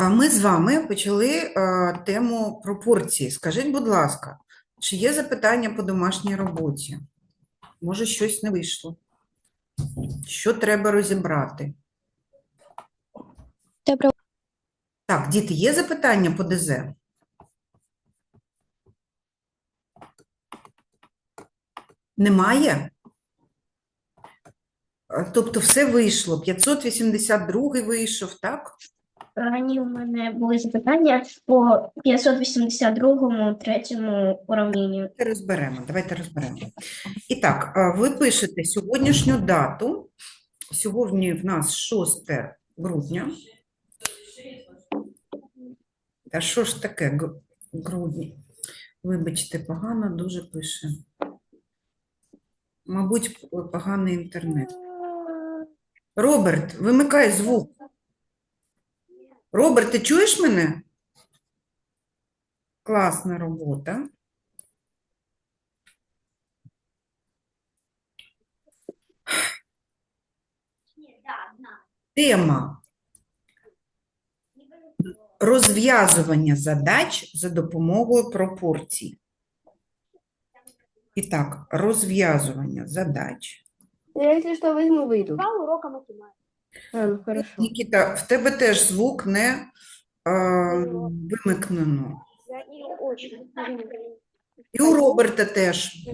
А Ми з вами почали е, тему пропорції. Скажіть, будь ласка, чи є запитання по домашній роботі? Може, щось не вийшло? Що треба розібрати? Добре, Так, діти, є запитання по ДЗ? Немає? Е, Тобто все вийшло. 582 вийшов, так? Рані у мене були запитання по 582-му третьому уравненню. Давайте розберемо. Давайте розберемо. І так, ви пишете сьогоднішню дату. Сьогодні в нас 6 грудня. Та що ж таке грудні? Вибачте, погано дуже пише. Мабуть, поганий інтернет. Роберт, вимикай звук. Роберт, ти чуєш мене? Класна робота. Тема розв'язування задач за допомогою пропорцій. І так, розв'язування задач. Я, если что, возьму, выйду. Два урока математики. А, ну хорошо. Нікіта, в тебе теж звук не е, вимикнено. Я не очень І у Роберта теж.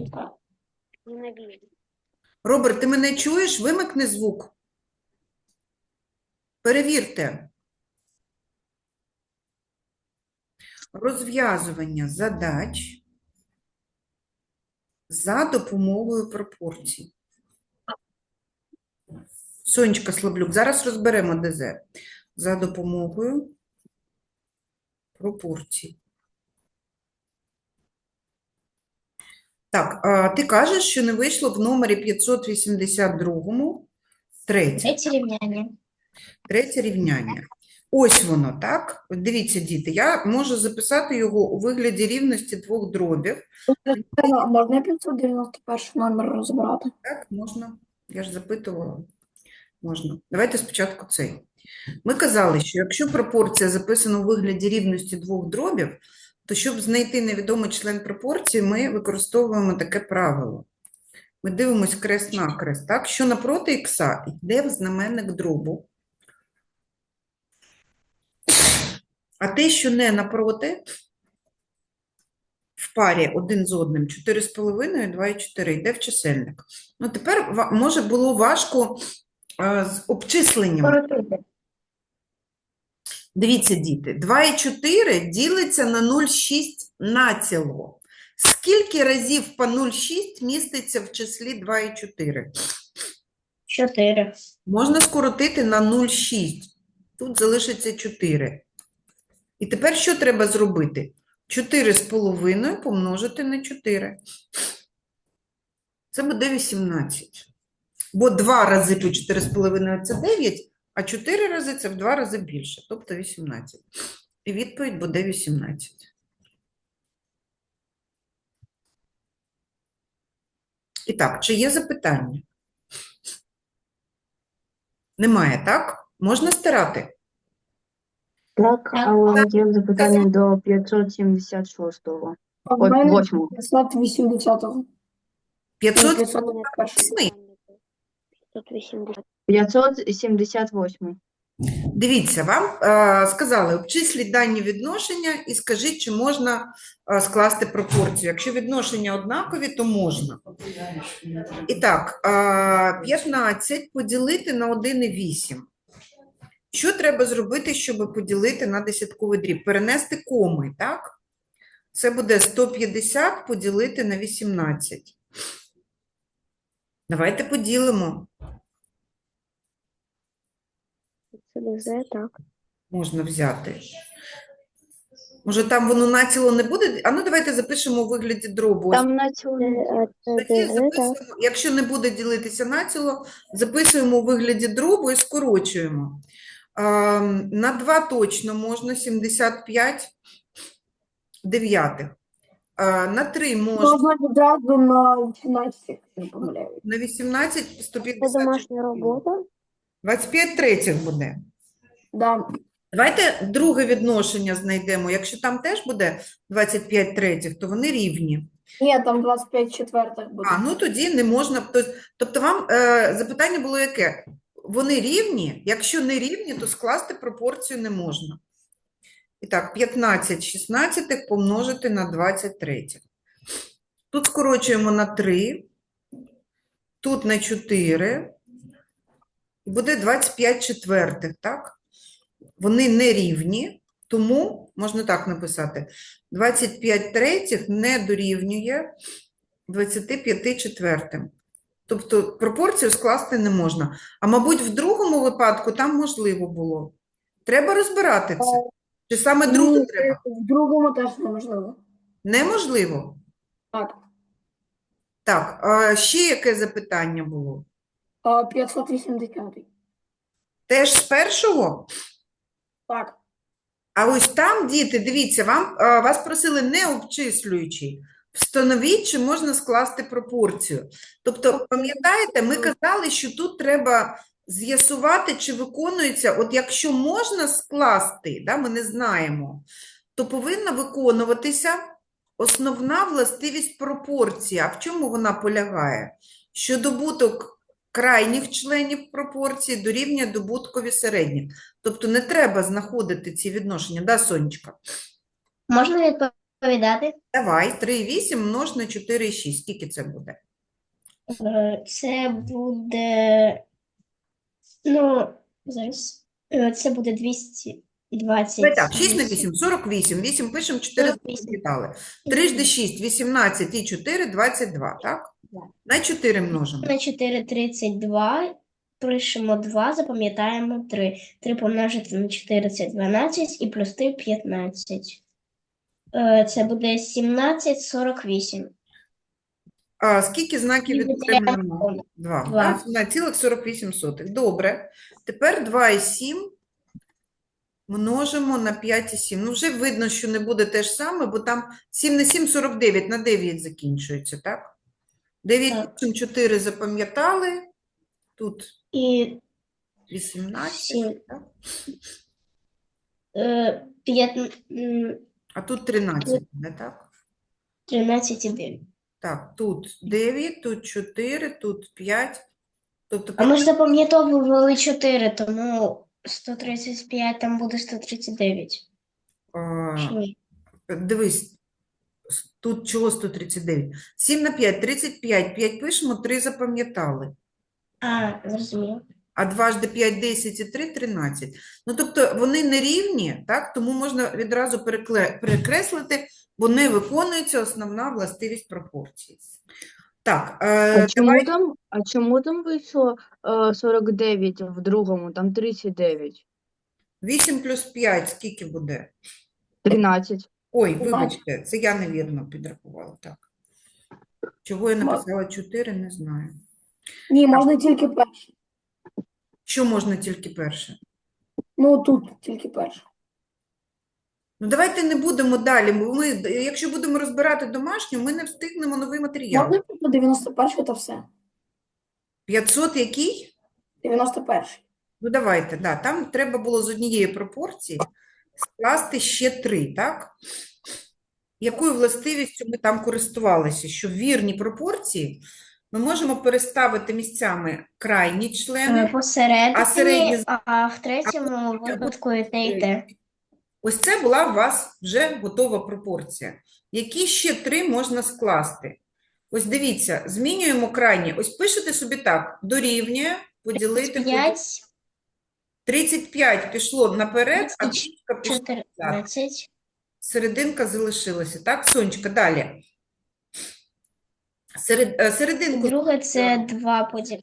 Роберт, ти мене чуєш? Вимикни звук. Перевірте. Розв'язування задач за допомогою пропорцій. Сонечка Слаблюк, зараз розберемо ДЗ. За допомогою пропорцій. Так, а ти кажеш, що не вийшло в номері 582 третє, Третє рівняння. третє рівняння. Ось воно, так? Дивіться, діти, я можу записати його у вигляді рівності двох дробів. Можна 591 номер розібрати? Так, можна. Я ж запитувала. Можна. Давайте спочатку цей. Ми казали, що якщо пропорція записана у вигляді рівності двох дробів, то щоб знайти невідомий член пропорції, ми використовуємо таке правило. Ми дивимось крест на крест, так? Що напроти ікса йде в знаменник дробу. А те, що не напроти, в парі один з одним 4,5, 2,4 йде в чисельник. Ну, тепер може було важко з обчисленням. Дивіться, діти, 2,4 ділиться на 0,6 націло. Скільки разів по 0,6 міститься в числі 2,4? Чотири. Можна скоротити на 0,6. Тут залишиться 4. І тепер що треба зробити? 4,5 помножити на 4. Це буде 18. Бо 2 рази по 4,5 це 9, а 4 рази це в 2 рази більше, тобто 18. І відповідь буде 18. І так, чи є запитання? Немає, так? Можна стирати? Так, Так. але є запитання до 576-го. От 8-го. 580-го. 500 581. 580. 578. Дивіться, вам е, сказали, обчисліть дані відношення і скажіть, чи можна е, скласти пропорцію. Якщо відношення однакові, то можна. І так, е, 15 поділити на 1,8. Що треба зробити, щоб поділити на десятковий дріб? Перенести коми, так? Це буде 150 поділити на 18. Давайте поділимо. Це ДЗ, так. можна взяти. Може, там воно націло не буде? А ну давайте запишемо у вигляді дробу. Ось Там на цьому такі записуємо. Якщо не буде ділитися націло, записуємо у вигляді дробу і скорочуємо. А, на 2 точно можна 75 дев'ятих. А, на 3 можна, Можна відразу на 18, якщо не помиляюсь. на 18 Це 150. домашня робота. 25 третіх буде. Да. Давайте друге відношення знайдемо. Якщо там теж буде 25 третіх, то вони рівні. Ні, там 25 четвертих буде. А, ну тоді не можна. то- Тобто вам е, запитання було яке? Вони рівні? Якщо не рівні, то скласти пропорцію не можна. І так, 15 16 помножити на 23. Тут скорочуємо на 3, тут на 4. І буде 25 четвертих, так? Вони не рівні, тому можна так написати. 25 третіх не дорівнює 25 четвертим. Тобто пропорцію скласти не можна. А мабуть, в другому випадку там можливо було. Треба розбирати це. Чи саме другу треба? в другому теж неможливо. Неможливо. Так. Так, а ще яке запитання було? А, 580. Теж з першого? Так. А ось там, діти, дивіться, вам, а, вас просили не обчислюючи. Встановіть, чи можна скласти пропорцію. Тобто, пам'ятаєте, ми казали, що тут треба з'ясувати, чи виконується, от якщо можна скласти, да, ми не знаємо, то повинна виконуватися основна властивість пропорції. А в чому вона полягає? Що добуток крайніх членів пропорції дорівнює добуткові середніх. Тобто не треба знаходити ці відношення, да, Сонечка? Можна відповідати? Давай, 3,8 множ на 4,6. Скільки це буде? Е, Це буде, ну, зараз, Е, це буде 220. Давай так, 6 на 8, 48. 8 пишемо, 4 48. запам'ятали. 3 жди 6, 18 і 4, 22, так? На 4 множимо. На 4 – 32, пишемо 2, запам'ятаємо 3. 3 помножити на 4 – це 12, і плюс 3 – 15. Е, Це буде 17, 48. А скільки знаків Відповідаємо. відокремлено? 2. Два. Так? На цілих 48 сотих. Добре. Тепер 2,7 множимо на 5,7. Ну, вже видно, що не буде те ж саме, бо там 7 на 7 – 49, на 9 закінчується, так? 9 Так. 4 запам'ятали. Тут І 18, Сім. так? е, п'ят- м, а тут 13, не так? 13 і 9. Так, тут 9, тут 4, тут 5. Тобто, А ми ж запам'ятовували 4, тому 135, там буде 139. а, Чи ні? Дивись, тут чого 139? 7 на 5, 35. 5 пишемо, 3 запам'ятали. А, зрозуміло. А 2 жди 5, 10 і 3 – 13. Ну, тобто вони не рівні, так? Тому можна відразу перекле- перекреслити, бо не виконується основна властивість пропорції. Так, А е, чому давай, там, а чому там вийшло е, 49 в другому, там 39? 8 плюс 5 скільки буде? 13. Ой, вибачте, це я невірно підрахувала, так. Чого я написала 4, не знаю. Ні, можна тільки перший. Що можна тільки перше? Ну, тут тільки перший. Ну, давайте не будемо далі, ми, якщо будемо розбирати домашню, ми не встигнемо новий матеріал. Можна тільки 91 та все. 500 який? 91. Ну, давайте, да, там треба було з однієї пропорції скласти ще три, так? Якою властивістю ми там користувалися? Що в вірні пропорції ми можемо переставити місцями крайні Е, члени. Посередині, А середні а в третьому випадку і те, і те. Ось це була у вас вже готова пропорція. Які ще три можна скласти? Ось дивіться, змінюємо крайні. Ось пишете собі так, дорівнює, поділити. поділ- 5, 35 пішло наперед, а 30, трішка пішла назад. 14. Серединка залишилася. Так, Сонечка, далі. Серед, е, серединку Друге це 2 поділ.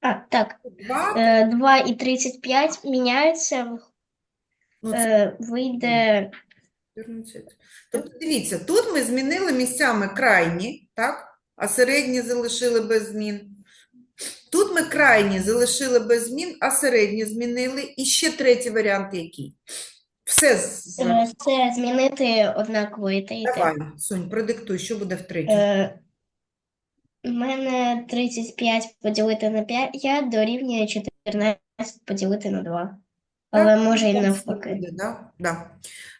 А, так. 2, Е, 2 і 35 міняються, ну, це е, вийде 14. Тобто, дивіться, тут ми змінили місцями крайні, так? А середні залишили без змін. Тут ми крайні залишили без змін, а середні змінили. І ще третій варіант який? Все, з- е, це змінити однаково і те, і те. давай, Сонь, продиктуй, що буде втретє. Е, У мене 35 поділити на 5 дорівнює 14 поділити на 2. Але може і навпаки. буде, да? Да.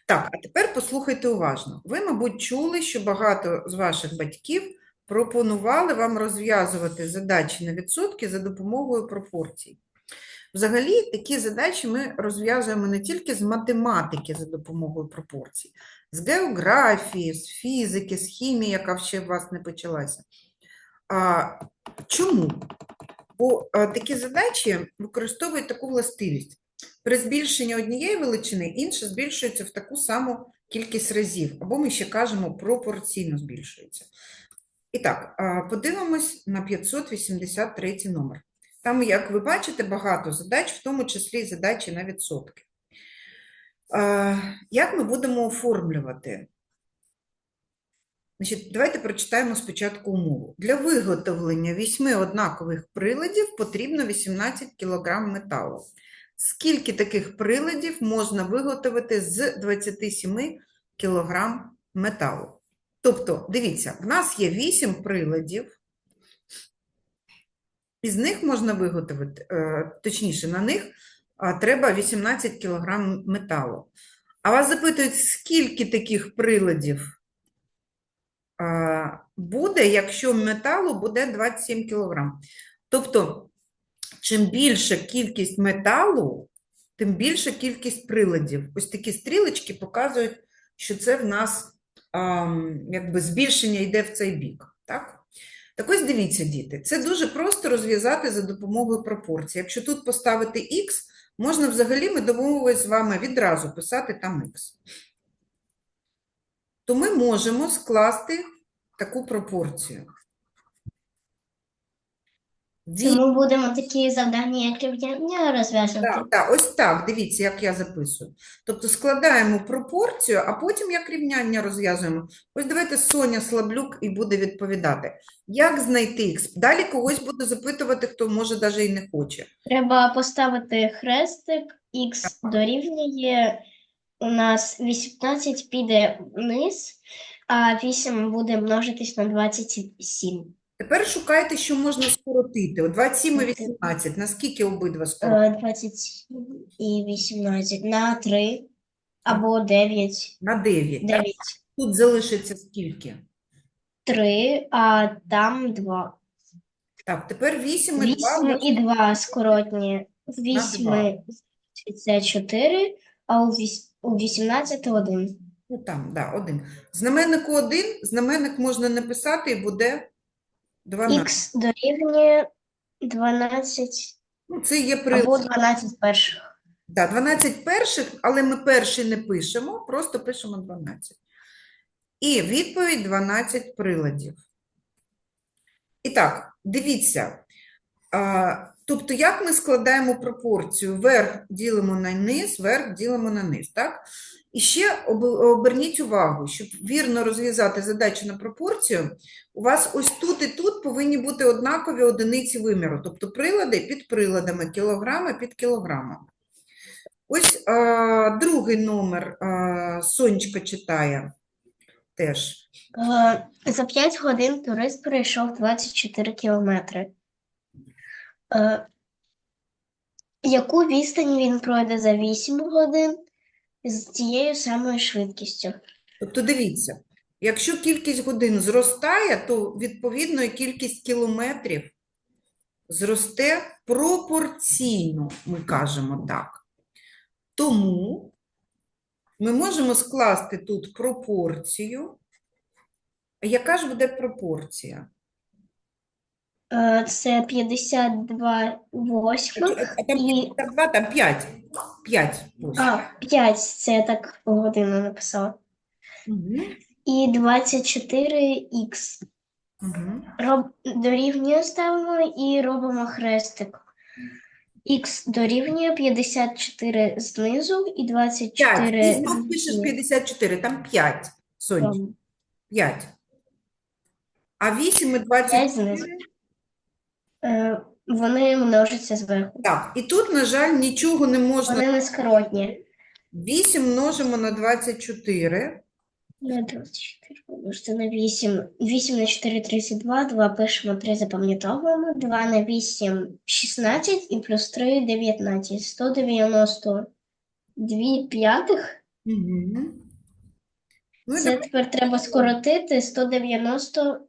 Так, а тепер послухайте уважно. Ви, мабуть, чули, що багато з ваших батьків пропонували вам розв'язувати задачі на відсотки за допомогою пропорцій. Взагалі, такі задачі ми розв'язуємо не тільки з математики за допомогою пропорцій, з географії, з фізики, з хімії, яка ще в вас не почалася. А, чому? Бо а, такі задачі використовують таку властивість. При збільшенні однієї величини інша збільшується в таку саму кількість разів, або ми ще кажемо пропорційно збільшується. І так, подивимось на 583 номер. Там, як ви бачите, багато задач, в тому числі й задачі на відсотки. Як ми будемо оформлювати? Значить, давайте прочитаємо спочатку умову. Для виготовлення вісьми однакових приладів потрібно 18 кг металу. Скільки таких приладів можна виготовити з 27 кг металу? Тобто, дивіться, в нас є 8 приладів, із них можна виготовити, е, точніше, на них треба 18 кг металу. А вас запитують, скільки таких приладів буде, якщо металу буде 27 кг. Тобто, чим більша кількість металу, тим більша кількість приладів. Ось такі стрілочки показують, що це в нас якби збільшення йде в цей бік. Так? Так ось дивіться, діти, це дуже просто розв'язати за допомогою пропорцій. Якщо тут поставити х, можна взагалі, ми домовились з вами відразу писати там х. То ми можемо скласти таку пропорцію. Це ми будемо такі завдання, як рівняння розв'язувати. Так, так, ось так, дивіться, як я записую. Тобто складаємо пропорцію, а потім як рівняння розв'язуємо. Ось давайте Соня Слаблюк і буде відповідати. Як знайти х? Далі когось буду запитувати, хто може навіть і не хоче. Треба поставити хрестик, х дорівнює, у нас 18 піде вниз, а 8 буде множитись на 27. Тепер шукайте, що можна скоротити. О, 27 і Окей. 18. Наскільки обидва скоротити? Е, 27 і 18 на 3 або 9. На 9. 9. Тут залишиться скільки? 3, а там 2. Так, тепер 8 і 2 8 і 2 скоротні. В На 8 це 4, а у віс- у 18 1. Ну, там, да, один. Знаменнику 1, знаменник можна написати і буде 12. Х дорівнює 12 Ну, це є або 12 перших. Да, 12 перших, але ми перший не пишемо, просто пишемо 12. І відповідь 12 приладів. І так, дивіться. А, тобто, як ми складаємо пропорцію? Верх ділимо на низ, верх ділимо на низ, так? І ще оберніть увагу, щоб вірно розв'язати задачу на пропорцію, у вас ось тут і тут повинні бути однакові одиниці виміру, тобто прилади під приладами, кілограми під кілограмами. Ось а, другий номер а, Сонечка читає теж. Е, За 5 годин турист пройшов 24 кілометри. Е, Яку відстань він пройде за 8 годин з тією самою швидкістю? Тобто дивіться, якщо кількість годин зростає, то відповідно і кількість кілометрів зросте пропорційно, ми кажемо так. Тому ми можемо скласти тут пропорцію. Яка ж буде пропорція? Е, Це 52 восьмих там і 52, там 5. 5. А, 5, це я так годину написала. Угу. І 24х. Угу. Роб... Дорівнює ставимо і робимо хрестик. Х дорівнює 54 знизу і 5. 24 Ти знов пишеш 54, там 5, Сонечка. 5. А 8 і 5 24. Е, Вони множаться зверху. Так, і тут, на жаль, нічого не можна. Вони не скоротні. 8 множимо на 24. На 24 помножити на 8. 8 на 4 – 32, 2 пишемо, 3 запам'ятовуємо, 2 на 8 – 16 і плюс 3 – 19. 190 2 п'ятих. Угу. Ну, Це давай, тепер треба скоротити 190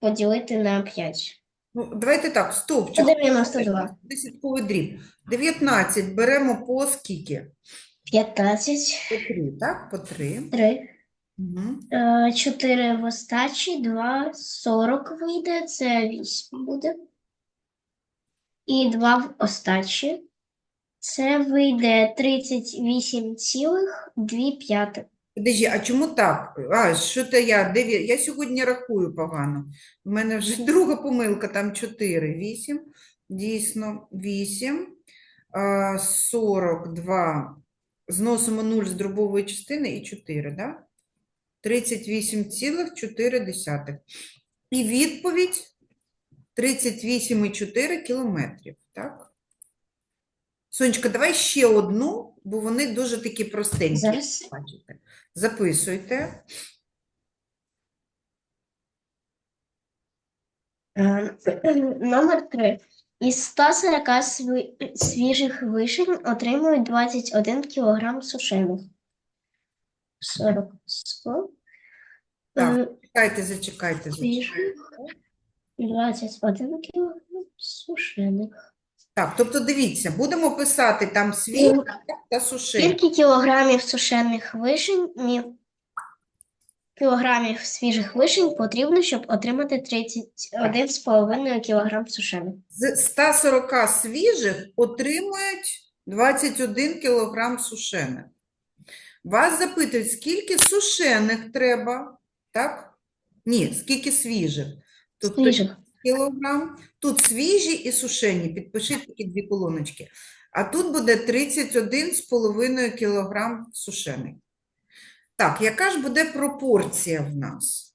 поділити на 5. Ну, давайте так, стовпчик. 192. Десятковий дріб. 19 беремо по скільки? 15, По 3, так? По 3. 3. Угу. 4 в остачі, 2, 40 вийде, це 8 буде. І 2 в остачі. Це вийде 38,2 п'ятих. Подожди, а чому так? А, що то я? Дев'я- Я сьогодні рахую погано. У мене вже друга помилка, там 4. 8. Дійсно, 8. 42. Зносимо 0 з дробової частини і 4, да? 38,4. І відповідь 38,4 кілометрів, так? Сонечка, давай ще одну, бо вони дуже такі простенькі. Зараз. Бачите. Записуйте. Е, Номер 3. Із 140 сві- свіжих вишень отримують 21 кг сушених. 40. 100. Так. Е, Чекайте, зачекайте, зачекайте. Свіжих 21 кг сушених. Так, тобто дивіться, будемо писати там свіжі та сушені. Скільки кілограмів сушених вишень, мі- кілограмів свіжих вишень потрібно, щоб отримати 31,5 кг сушених? З 140 свіжих отримують 21 кілограм сушених. Вас запитують, скільки сушених треба, так? Ні, скільки свіжих. Тобто Свіжих. Кілограм. Тут свіжі і сушені. Підпишіть такі дві колоночки. А тут буде 31,5 кілограм сушений. Так, яка ж буде пропорція в нас?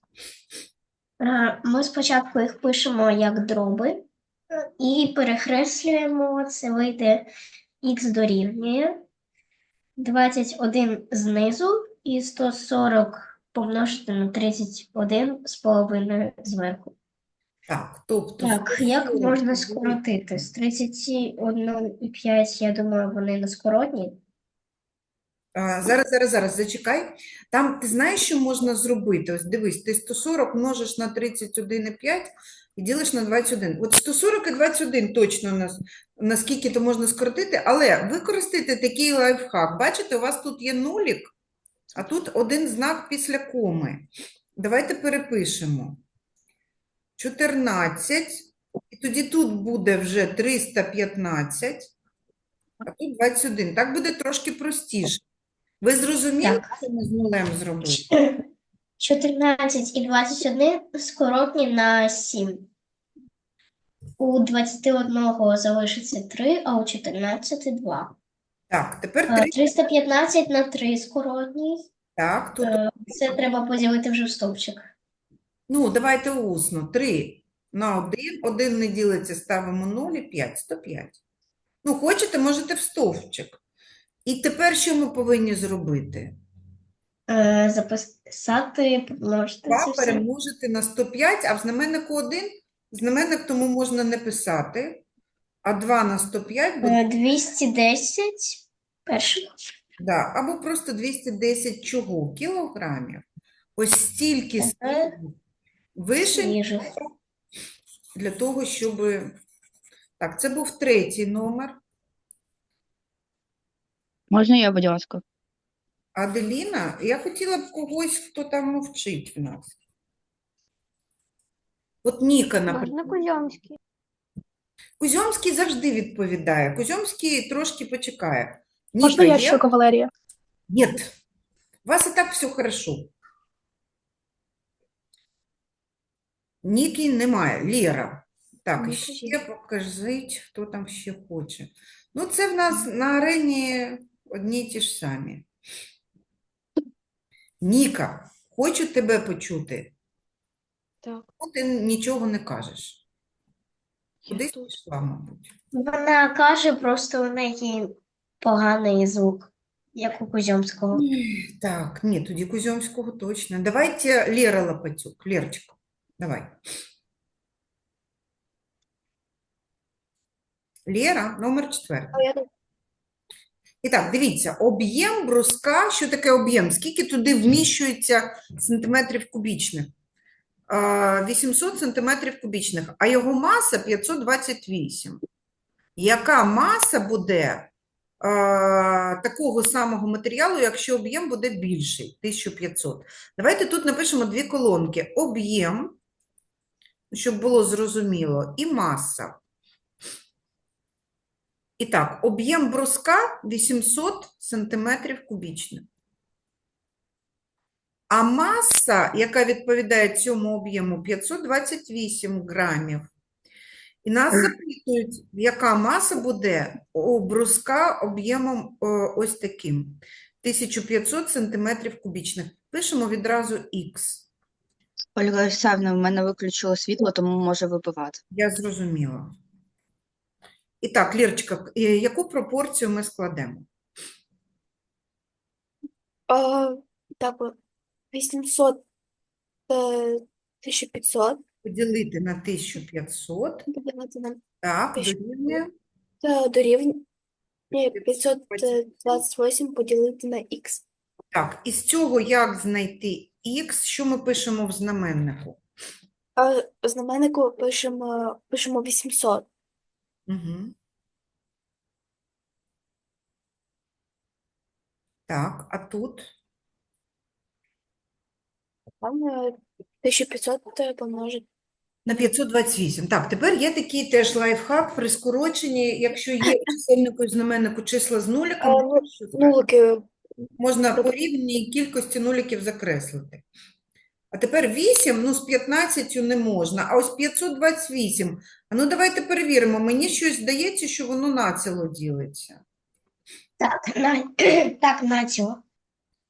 Е, Ми спочатку їх пишемо як дроби і перекреслюємо, це вийде х дорівнює 21 знизу і 140 помножити на 31 з половиною зверху. Так, тобто Так, як можна скоротити? З 31,5, я думаю, вони не скоротні. А, Зараз, зараз, зараз, зачекай. Там ти знаєш, що можна зробити? Ось дивись, ти 140 множиш на 31,5 і ділиш на 21. От 140 і 21 точно нас, наскільки то можна скоротити, але використайте такий лайфхак. Бачите, у вас тут є нулік, а тут один знак після коми. Давайте перепишемо. 14, і тоді тут буде вже 315, а тут 21. Так буде трошки простіше. Ви зрозуміли, Так. що ми з нулем зробили? 14 і 21 скоротні на 7. У 21 залишиться 3, а у 14 – 2. Так, тепер Е, 3. 315 на 3 скоротні. Так, тут, Е, Це треба поділити вже в стовпчик. Ну, давайте усно. 3 на 1, 1 не ділиться, ставимо 0 і 5, 105. Ну, хочете, можете в стовпчик. І тепер що ми повинні зробити? Е, Записати, помножити 2 це все. перемножити на 105, а в знаменнику 1 знаменник тому можна не писати, а 2 на 105 буде, Е, 210 перших. да, або просто 210 чого? Кілограмів. Ось стільки Ага. свіжих вишень свіжих. для того, щоб... Так, це був третій номер. Можна я, будь ласка? Аделіна, я хотіла б когось, хто там мовчить в нас. От Ніка, наприклад. Кузьомський? Кузьомський завжди відповідає. Кузьомський трошки почекає. Можна Ніка я є? ще кавалерія? Нет. У вас и так все хорошо. Ніки немає. Лєра. Так, Ну, ще кажіть. покажіть, хто там ще хоче. Ну, це в нас на арені одні й ті ж самі. Ніка, хочу тебе почути. Так. Ну, ти нічого не кажеш. Кудись тут. пішла, мабуть. Вона каже, просто у неї поганий звук, як у Кузьомського. Так, ні, тоді Кузьомського точно. Давайте Лера Лопатюк. Лерочка, давай. Лера, номер четвертий. І так, дивіться, об'єм бруска, що таке об'єм? Скільки туди вміщується сантиметрів кубічних? 800 сантиметрів кубічних, а його маса 528. Яка маса буде а, такого самого матеріалу, якщо об'єм буде більший, 1500? Давайте тут напишемо дві колонки. Об'єм, щоб було зрозуміло, і маса. І так, об'єм бруска 800 сантиметрів кубічних. А маса, яка відповідає цьому об'єму, 528 грамів. І нас запитують, яка маса буде у бруска об'ємом ось таким. 1500 сантиметрів кубічних. Пишемо відразу Х. Ольга Олександровна, в мене виключило світло, тому може вибивати. Я зрозуміла. І так, Лірочка, е, яку пропорцію ми складемо? А, так, 800, е, 1500 Поділити на 1500. поділити на Так, Тисячу. дорівнює. та дорівнює 528 поділити на х. Так, із цього як знайти х, що ми пишемо в знаменнику? А в знаменнику пишемо, пишемо 800. Угу. Так, а тут? Там е, 1500 помножити. На 528. Так, тепер є такий теж лайфхак при скороченні, якщо є у чисельнику і знаменнику числа з нуликами, А, ну, що? Нулики можна по рівній кількості нуликів закреслити. А тепер 8, ну з 15 не можна, а ось 528. А ну давайте перевіримо. Мені щось здається, що воно націло ділиться. Так, на, так, націло.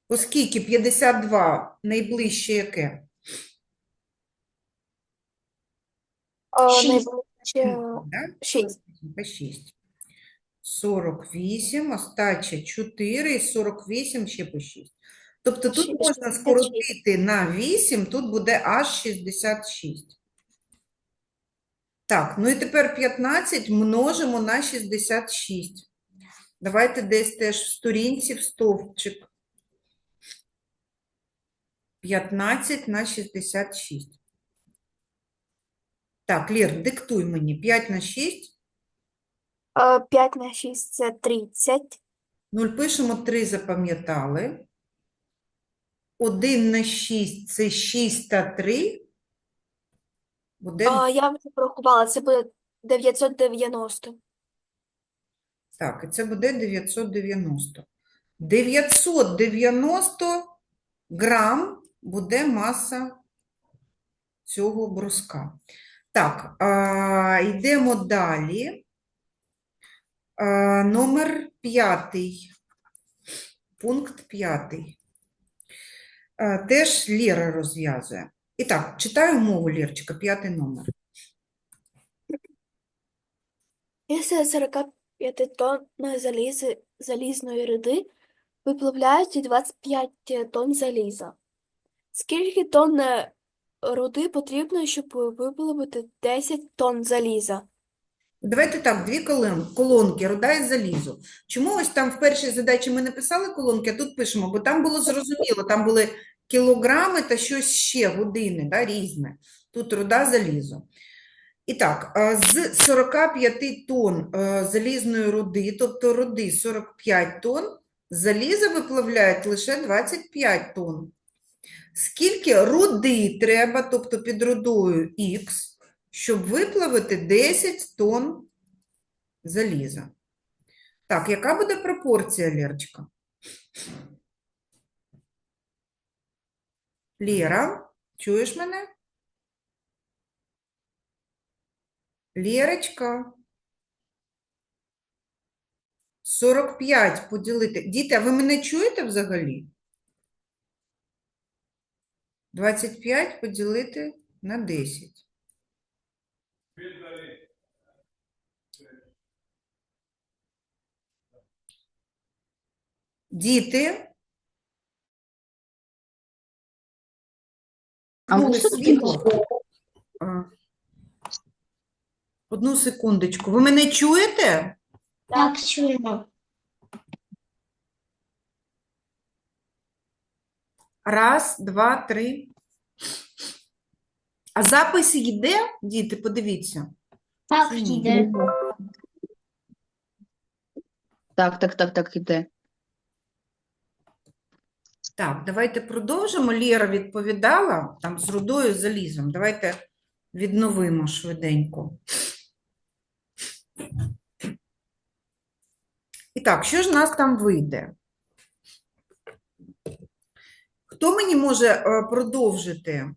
Оскільки 52 найближче яке? Шість. найближче Да? 6. По 6. 48, остача 4 і 48 ще по 6. Тобто тут можна 66. скоротити на 8, тут буде аж 66. Так, ну і тепер 15 множимо на 66. Давайте десь теж в сторінці в стовпчик. 15 на 66. Так, Лір, диктуй мені. 5 на 6. 5 на 6 це 30. 0 пишемо 3, запам'ятали. 1 на 6 це 6 та 3. Буде А, я вже порахувала, це буде 990. так, і це буде 990. 990 грам буде маса цього бруска. Так, а, йдемо далі. Номер п'ятий. Пункт п'ятий. Теж Лєра розв'язує. І так, читаю мову, Лєрчика, п'ятий номер. Після 45 тонн залізи, залізної руди виплавляють 25 тонн заліза. Скільки тонн е, руди потрібно, щоб виплавити 10 тонн заліза? Давайте так, дві колонки, руда і залізо. Чому ось там в першій задачі ми написали колонки, а тут пишемо, бо там було зрозуміло, там були кілограми та щось ще, години, да, різне. Тут руда, залізо. І так, з 45 тонн залізної руди, тобто руди 45 тонн, заліза виплавляють лише 25 тонн. Скільки руди треба, тобто під рудою Х, щоб виплавити 10 тонн заліза. Так, яка буде пропорція, Лєрочка? Лєра, чуєш мене? Лєрочка. 45 поділити. Діти, а ви мене чуєте взагалі? 25 поділити на 10. Діти. А ну, світло. Одну секундочку. Ви мене чуєте? Так, чуємо. Раз, два, три. А запис йде, діти, подивіться. Так, йде. Так, так, так, так, іде. Так, давайте продовжимо. Лєра відповідала там з рудою залізом. Давайте відновимо швиденько. І так, що ж нас там вийде? Хто мені може е, продовжити?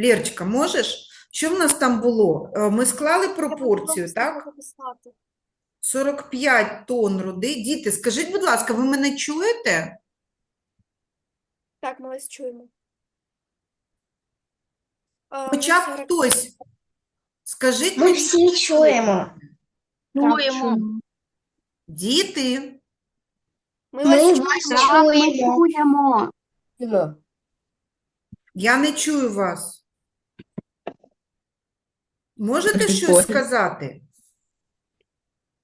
Лєрчика, можеш? Що в нас там було? Е, Ми склали пропорцію, так? 45 тонн руди. Діти, скажіть, будь ласка, ви мене чуєте? Так, ми вас чуємо. Хоча б 40 хтось. Скажіть Ми всі чуємо. Чуємо. діти, Ми Ми вас чуємо. я не чую вас. Можете щось сказати?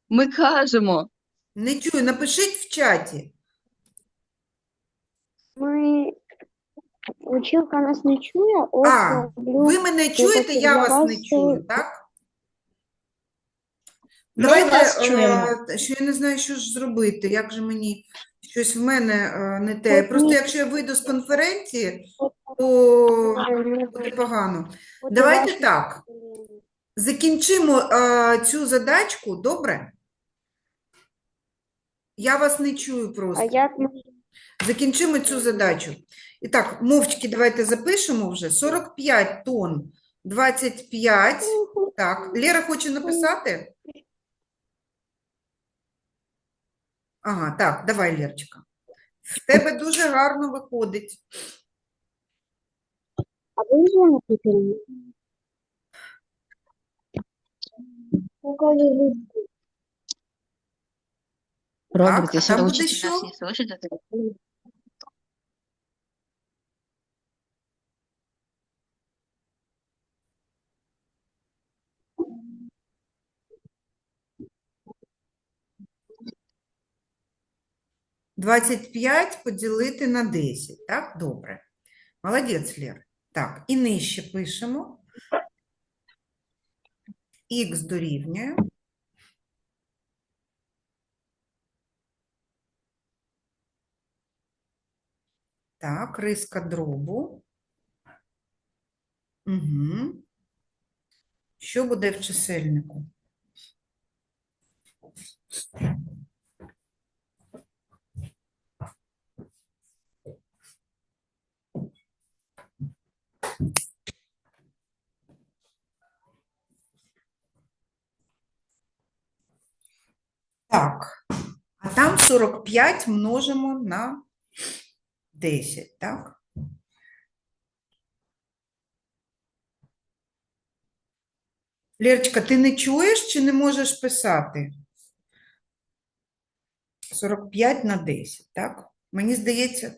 Ми кажемо. Не чую, напишіть в чаті. Ми училка нас не чує, ось А, роблю. Ви мене чуєте, я для вас не чую, е, так? Ми Давайте, вас чуємо. е, що я не знаю, що ж зробити, як же мені щось в мене е, не те. От Просто ні. якщо я вийду з конференції, то буде погано. Давайте так. Закінчимо е, цю задачку, добре? Я вас не чую А просто. як ми Закінчимо цю задачу. І так, мовчки давайте запишемо вже. 45 тонн, 25. Так, Лера хоче написати? Ага, так, давай, Лерчика. В тебе дуже гарно виходить. А ви вже написали? Так, Роберт, а если там учитель будет нас не слышит, 25 поділити на 10. Так, добре. Молодець, Лер. Так, і нижче пишемо. Х дорівнює. Так, риска дробу. Угу. Що буде в чисельнику? Так, а там 45 множимо на 10, так? Лерочка, ти не чуєш чи не можеш писати? 45 на 10, так? Мені здається,